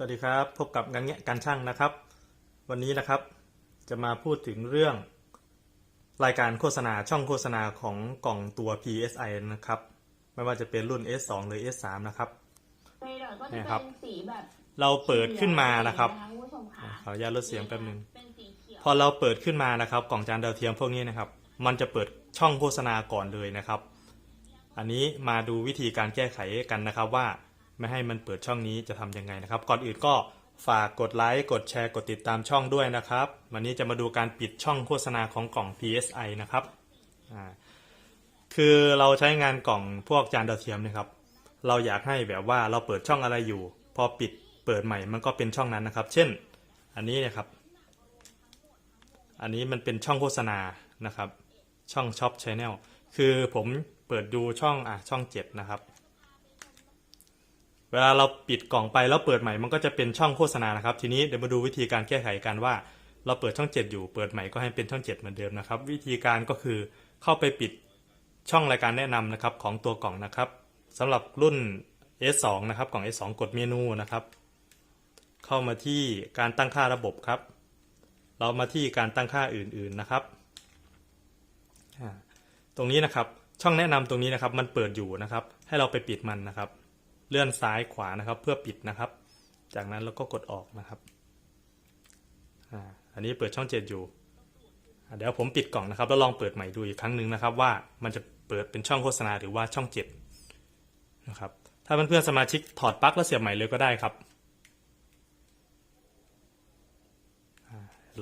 สวัสดีครับ พบกับงานเงี้ยการช่างนะครับ วันนี้นะครับ จะมาพูดถึงเรื่อง รายการโฆษณาช่องโฆษณาของกล่องตัว PSI นะครับ ไม่ว่าจะเป็นรุ่น S2 หรือ S3 นะครับไปหน่อยก็จะเนี่ยเป็ครับนสีแบบเราเปิดขึ้นมานะครับคุณผู้ชมค่ะขออนุญาตลดเสียงแป๊บนึงเป็นสีเขียวพอเราเปิดขึ้นมานะครับ กล่องจานดาวเทียมพวกนี้นะครับ มันจะเปิดช่องโฆษณาก่อนเลยนะครับ อันนี้มาดูวิธีการแก้ไขกันนะครับว่า ไม่ให้มันเปิดช่องนี้จะทำยังไงนะครับ ก่อนอื่นก็ฝากกดไลค์ กดแชร์ กดติดตามช่องด้วยนะครับ วันนี้จะมาดูการปิดช่องโฆษณาของกล่อง PSI นะครับ คือเราใช้งานกล่องพวกจานดาวเทียมเนะครับ เราอยากให้แบบว่าเราเปิดช่องอะไรอยู่ พอปิดเปิดใหม่มันก็เป็นช่องนั้นนะครับ เช่น อันนี้นะครับ อันนี้มันเป็นช่องโฆษณานะครับ ช่องช็อปชแนลคือผมเปิดดูช่องอะช่องเจ็ดนะครับ เวลาเราปิดกล่องไปแล้วเปิดใหม่มันก็จะเป็นช่องโฆษณานะครับ ทีนี้เดี๋ยวมาดูวิธีการแก้ไขกันว่า เราเปิดช่อง 7 อยู่ เปิดใหม่ก็ให้เป็นช่อง 7 เหมือนเดิมนะครับ วิธีการก็คือเข้าไปปิดช่องรายการแนะนำนะครับของตัวกล่องนะครับสำหรับรุ่น S2 นะครับกล่อง S2 กดเมนูนะครับ เข้ามาที่การตั้งค่าระบบครับ เรามาที่การตั้งค่าอื่นๆนะครับ ตรงนี้นะครับช่องแนะนำตรงนี้นะครับมันเปิดอยู่นะครับ ให้เราไปปิดมันนะครับ เลื่อนซ้ายขวานะครับ เพื่อปิดนะครับ จากนั้นเราก็กดออกนะครับอ่าอันนี้เปิดช่องเจ็ดอยู่ เดี๋ยวผมปิดกล่องนะครับ แล้วลองเปิดใหม่ดูอีกครั้งหนึ่งนะครับ ว่ามันจะเปิดเป็นช่องโฆษณาหรือว่าช่องเจ็ดนะครับ ถ้าเพื่อนๆสมาชิกถอดปลั๊กแล้วเสียบใหม่เลยก็ได้ครับ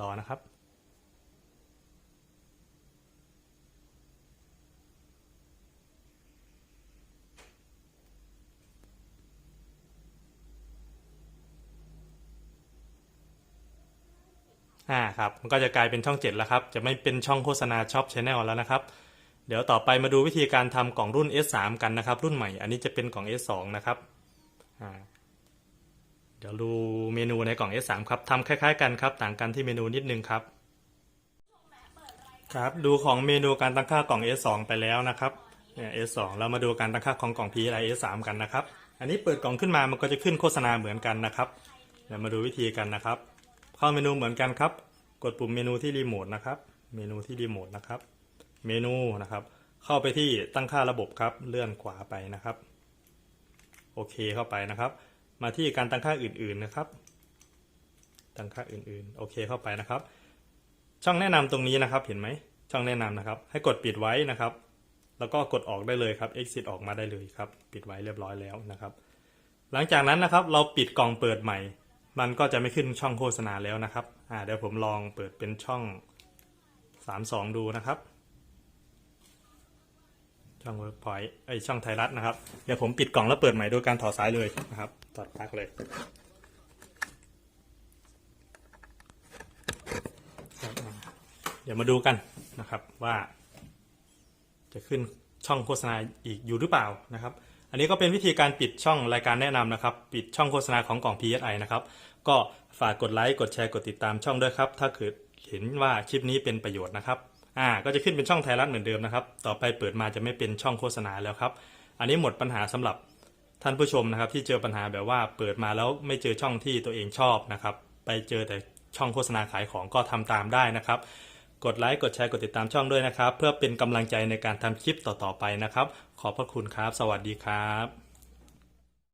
รอนะครับ อ่าครับมันก็จะกลายเป็นช่อง 7 แล้วครับ จะไม่เป็นช่องโฆษณาช็อปชแนลแล้วนะครับ เดี๋ยวต่อไปมาดูวิธีการทำกล่องรุ่น S3 กันนะครับ รุ่นใหม่ อันนี้จะเป็นกล่อง S2 นะครับอ่าเดี๋ยวดูเมนูในกล่อง S3 ครับทำคล้าย ๆ กันครับ ต่างกันที่เมนูนิดนึงครับ ครับ ดูของเมนูการตั้งค่ากล่อง S2 ไปแล้วนะครับเนี่ย S2 เรามาดูการตั้งค่าของกล่อง PI S3 กันนะครับ อันนี้เปิดกล่องขึ้นมามันก็จะขึ้นโฆษณาเหมือนกันนะครับเดี๋ยวมาดูวิธีกันนะครับ เข้าเมนูเหมือนกันครับ กดปุ่มเมนูที่รีโมทนะครับ เมนูที่รีโมทนะครับ เมนูนะครับ เข้าไปที่ตั้งค่าระบบครับ เลื่อนขวาไปนะครับ โอเคเข้าไปนะครับ มาที่การตั้งค่าอื่นๆนะครับ ตั้งค่าอื่นๆ โอเคเข้าไปนะครับ ช่องแนะนำตรงนี้นะครับ เห็นไหม ช่องแนะนำนะครับ ให้กดปิดไว้นะครับ แล้วก็กดออกได้เลยครับ exit ออกมาได้เลยครับ ปิดไว้เรียบร้อยแล้วนะครับ หลังจากนั้นนะครับ เราปิดกล่องเปิดใหม่ มันก็จะไม่ขึ้นช่องโฆษณาแล้วนะครับอ่าเดี๋ยวผมลองเปิดเป็นช่อง 32 ดูนะครับ ช่อง Workpoint ไอช่องไทยรัฐนะครับ เดี๋ยวผมปิดกล่องแล้วเปิดใหม่โดยการถอดสายเลยนะครับ ถอดปลั๊กเลยเดี๋ยวมาดูกันนะครับว่า จะขึ้นช่องโฆษณาอีกอยู่หรือเปล่านะครับ อันนี้ก็เป็นวิธีการปิดช่องรายการแนะนำนะครับ ปิดช่องโฆษณาของกล่อง PSI นะครับ ก็ฝากกดไลค์ กดแชร์ กดติดตามช่องด้วยครับ ถ้าเกิดเห็นว่าคลิปนี้เป็นประโยชน์นะครับ อ่า ก็จะขึ้นเป็นช่องไทยรัฐเหมือนเดิมนะครับ ต่อไปเปิดมาจะไม่เป็นช่องโฆษณาแล้วครับ อันนี้หมดปัญหาสำหรับท่านผู้ชมนะครับ ที่เจอปัญหาแบบว่าเปิดมาแล้วไม่เจอช่องที่ตัวเองชอบนะครับ ไปเจอแต่ช่องโฆษณาขายของก็ทำตามได้นะครับ กดไลค์กดแชร์กดติดตามช่องด้วยนะครับ เพื่อเป็นกำลังใจในการทำคลิปต่อๆไปนะครับ ขอบพระคุณครับ สวัสดีครับ